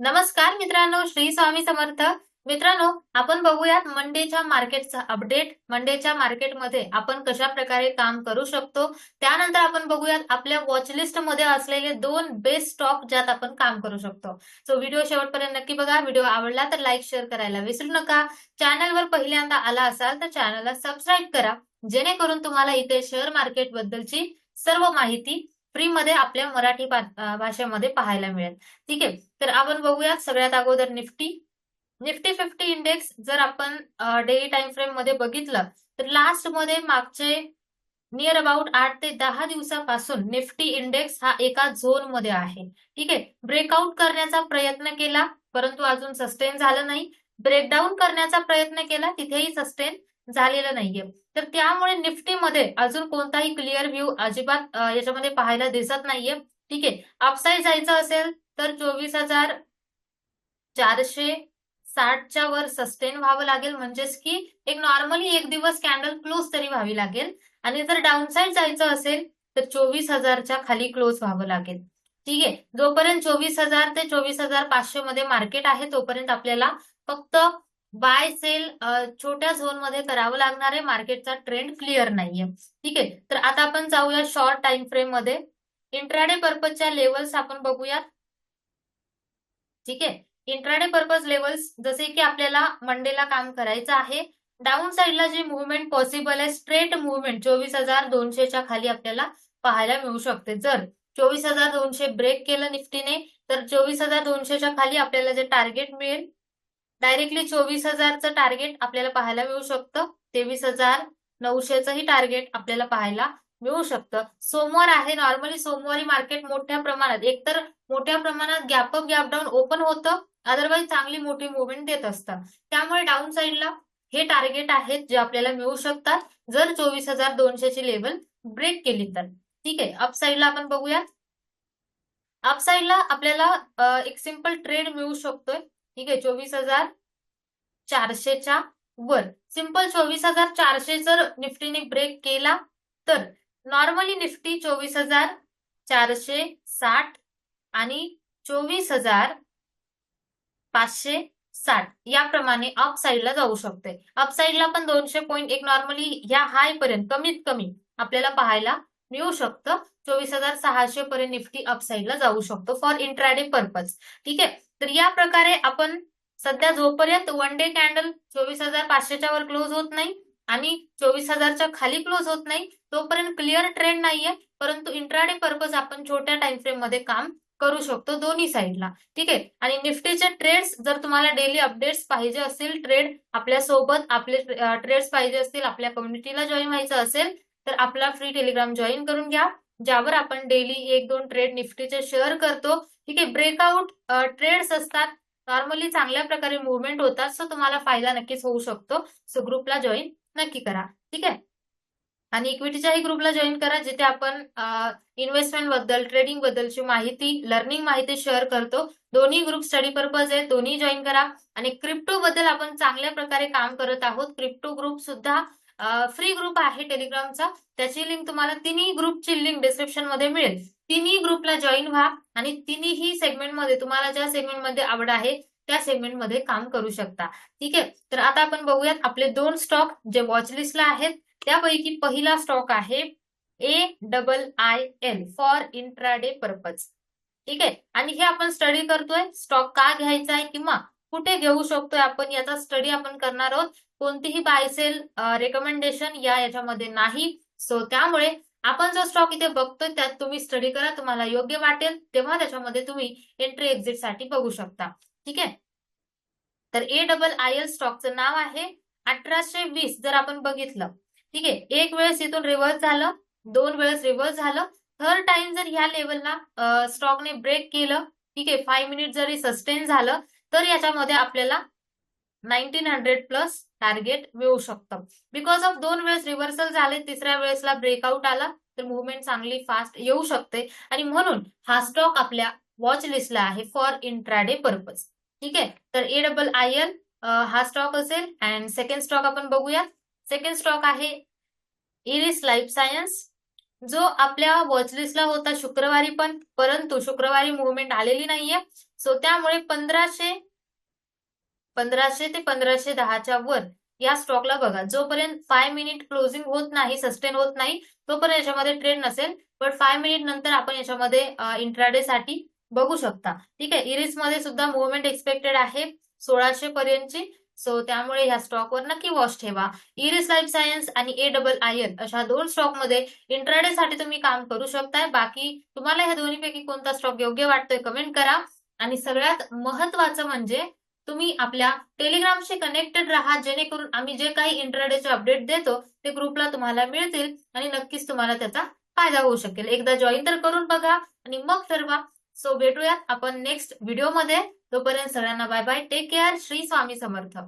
नमस्कार मित्रांनो श्री स्वामी समर्थ. मित्रांनो आपण बघूयात मंडेच्या मार्केटचा अपडेट मंडेच्या मार्केटमध्ये आपण कशा प्रकारे काम करू शकतो? त्यानंतर आपण बघूयात आपल्या वॉचलिस्टमध्ये असलेले दोन बेस्ट स्टॉक ज्यात आपण काम करू शकतो. सो व्हिडिओ शेवटपर्यंत नक्की बघा. व्हिडिओ आवडला तर लाईक शेअर करायला विसरू नका. चॅनलवर पहिल्यांदा आला असाल तर चॅनलला सबस्क्राईब करा. जेणेकरून तुम्हाला इथे शेअर मार्केट बद्दलची सर्व माहिती फ्री मध्ये आपल्या मराठी भाषेमध्ये पाहायला मिळेल. ठीक आहे? तर आपण बघूयात सगळ्यात अगोदर निफ्टी. निफ्टी फिफ्टी इंडेक्स जर आपण डेली टाइम फ्रेममध्ये बघितलं तर लास्टमध्ये मागचे नियर अबाउट आठ ते दहा दिवसापासून निफ्टी इंडेक्स हा एका झोनमध्ये आहे. ठीक आहे? ब्रेकआउट करण्याचा प्रयत्न केला परंतु अजून सस्टेन झालं नाही. ब्रेकडाऊन करण्याचा प्रयत्न केला तिथेही सस्टेन झालेलं नाहीये. तर त्यामुळे निफ्टीमध्ये अजून कोणताही क्लिअर व्ह्यू अजिबात याच्यामध्ये पाहायला दिसत नाहीये. ठीक? आहे अपसाईड जायचं असेल तर चोवीस हजार चारशे साठच्या वर सस्टेन व्हावं लागेल. म्हणजेच की एक नॉर्मली एक दिवस कॅन्डल क्लोज तरी व्हावी लागेल. आणि जर डाऊनसाईड जायचं असेल तर चोवीस हजारच्या खाली क्लोज व्हावं लागेल. ठीक? आहे जोपर्यंत चोवीस हजार ते चोवीस हजार पाचशे मध्ये मार्केट आहे तोपर्यंत आपल्याला फक्त बाय सेल छोट्या झोनमध्ये करावं लागणार आहे. मार्केटचा ट्रेंड क्लिअर नाहीये. ठीक आहे? तर आता आपण जाऊया शॉर्ट टाइम फ्रेममध्ये. इंट्राडे पर्पजच्या लेवल्स आपण बघूयात. ठीक आहे? इंट्राडे पर्पज लेवल्स जसे की आपल्याला मंडेला काम करायचं आहे. डाऊन साईडला जी मुवमेंट पॉसिबल आहे स्ट्रेट मुवमेंट चोवीस हजार दोनशेच्या खाली आपल्याला पाहायला मिळू शकते. जर चोवीस हजार दोनशे ब्रेक केलं निफ्टीने तर चोवीस हजार दोनशेच्या खाली आपल्याला जे टार्गेट मिळेल डायरेक्टली चोवीस हजारचं टार्गेट आपल्याला पाहायला मिळू शकतं. तेवीस हजार नऊशेचंही टार्गेट आपल्याला पाहायला मिळू शकतं. सोमवार आहे. नॉर्मली सोमवारी मार्केट मोठ्या प्रमाणात एकतर मोठ्या प्रमाणात gap up gap down gap open होतं. अदरवाईज चांगली मोठी मुवमेंट देत असतं त्यामुळे डाऊन साईडला हे टार्गेट आहेत जे आपल्याला मिळू शकतात. जर चोवीस हजार दोनशेची लेवल ब्रेक केली तर. ठीक आहे. अपसाईडला आपण बघूयात. अपसाईडला आपल्याला एक सिंपल ट्रेड मिळू शकतोय. ठीक आहे चोवीस हजार चारशेच्या वर. सिंपल चोवीस हजार चारशे जर निफ्टीने ब्रेक केला तर नॉर्मली निफ्टी चोवीस हजार चारशे साठ आणि चोवीस हजार पाचशे साठ याप्रमाणे अप साईडला जाऊ शकते. अप साईडला पण दोनशे पॉईंट एक नॉर्मली ह्या हाय पर्यंत कमीत कमी आपल्याला पाहायला मिळू शकतं. चोवीस हजार सहाशे पर्यंत निफ्टी अपसाईडला जाऊ शकतो फॉर इंट्राडे पर्पज ठीक आहे? तर या प्रकारे आपण सध्या जोपर्यंत वन डे कॅन्डल चोवीस हजार पाचशेच्या वर क्लोज होत नाही आणि चोवीस हजारच्या खाली क्लोज होत नाही तोपर्यंत क्लिअर ट्रेंड नाहीये. परंतु इंट्राडे पर्पज आपण छोट्या टाइम फ्रेममध्ये काम करू शकतो दोन्ही साईडला ठीक आहे? आणि निफ्टीचे ट्रेड्स जर तुम्हाला डेली अपडेट्स पाहिजे असतील ट्रेड आपल्यासोबत आपले ट्रेड्स पाहिजे असतील आपल्या कम्युनिटीला जॉईन व्हायचं असेल तर आपला फ्री टेलिग्राम जॉईन करून घ्या ज्यावर आपण डेली एक दोन ट्रेड निफ्टीचे शेअर करतो. ठीक आहे ब्रेकआउट ट्रेड्स असतात. नॉर्मली चांगल्या प्रकारे मुवमेंट होतात सो तुम्हाला फायदा नक्कीच होऊ शकतो. सो ग्रुपला जॉईन नक्की करा. ठीक आहे? आणि इक्विटीच्याही ग्रुपला जॉईन करा जिथे आपण इन्व्हेस्टमेंटबद्दल ट्रेडिंग बद्दलची माहिती लर्निंग माहिती शेअर करतो. दोन्ही ग्रुप स्टडी पर्पज आहे दोन्ही जॉईन करा. आणि क्रिप्टो बद्दल आपण चांगल्या प्रकारे काम करत आहोत. क्रिप्टो ग्रुप सुद्धा फ्री ग्रुप आहे टेलिग्रामचा त्याची लिंक तुम्हाला तिन्ही ग्रुपची लिंक डिस्क्रिप्शनमध्ये मिळेल. तिन्ही ग्रुपला जॉईन व्हा आणि तिन्ही सेगमेंटमध्ये तुम्हाला ज्या सेगमेंटमध्ये आवड आहे त्या सेगमेंटमध्ये काम करू शकता. ठीक आहे? तर आता आपण बघूयात आपले दोन स्टॉक जे वॉचलिस्टला आहेत त्यापैकी पहिला स्टॉक आहे A double I L for intraday purpose ठीक आहे? आणि हे आपण स्टडी करतोय स्टॉक का घ्यायचा आहे किंवा कुठे घेऊ शकतोय आपण? याचा स्टडी आपण करणार आहोत. कोणतीही बायसेल रेकमेंडेशन या याच्यामध्ये नाही. सो त्यामुळे आपण जो स्टॉक इथे बघतोय त्यात तुम्ही स्टडी करा. तुम्हाला योग्य वाटेल तेव्हा त्याच्यामध्ये तुम्ही एंट्री एक्झिटसाठी बघू शकता. ठीक आहे? तर ए डबल आय एल स्टॉकचं नाव आहे अठराशे वीस जर आपण बघितलं. ठीक आहे? एक वेळेस इथून रिव्हर्स झालं दोन वेळेस रिव्हर्स झालं. थर्ड टाइम जर ह्या लेवलला स्टॉकने ब्रेक केलं ठीक आहे? फाईव्ह मिनिट जरी सस्टेन झालं तर याच्यामध्ये आपल्याला नाईन्टीन हंड्रेड प्लस टार्गेट मिळू शकतं. बिकॉज ऑफ दोन वेळेस रिव्हर्सल झाले तिसऱ्या वेळेसला ब्रेकआउट आला तर मुवमेंट चांगली फास्ट येऊ शकते. आणि म्हणून हा स्टॉक आपल्या वॉच लिस्टला आहे फॉर इंट्राडे पर्पज ठीक आहे? तर ए डबल आय एल हा स्टॉक असेल अँड सेकंड स्टॉक आपण बघूया. सेकंड स्टॉक आहे इरिस लाईफ सायन्स जो आपल्या वॉचलिस्टला होता शुक्रवारी पण परंतु शुक्रवारी मुवमेंट आलेली नाहीये. सो त्यामुळे पंधराशे पंधराशे ते पंधराशे दहाच्या वर या स्टॉकला बघा. जोपर्यंत फाय मिनिट क्लोजिंग होत नाही सस्टेन होत नाही तोपर्यंत याच्यामध्ये ट्रेंड नसेल. पण फाय मिनिट नंतर आपण याच्यामध्ये इंट्राडे साठी बघू शकता. ठीक आहे? इरिसमध्ये सुद्धा मुवमेंट एक्सपेक्टेड आहे सोळाशे पर्यंतची. सो त्यामुळे ह्या स्टॉकवर नक्की वॉच ठेवा. इरिस लाईफ सायन्स आणि ए डबल आय एन अशा दोन स्टॉकमध्ये इंट्राडे साठी तुम्ही काम करू शकताय. बाकी तुम्हाला ह्या दोन्हीपैकी कोणता स्टॉक योग्य वाटतोय कमेंट करा. आणि सगळ्यात महत्वाचं म्हणजे तुम्ही आपल्या टेलिग्रामशी कनेक्टेड राहा जेणेकरून आम्ही जे काही इंट्राडेचे अपडेट देतो ते ग्रुपला तुम्हाला मिळतील आणि नक्कीच तुम्हाला त्याचा फायदा होऊ शकेल. एकदा जॉईन तर करून बघा आणि मग ठरवा. सो भेटूयात आपण नेक्स्ट व्हिडिओमध्ये तोपर्यंत सगळ्यांना bye bye take care Shri Swami Samarth.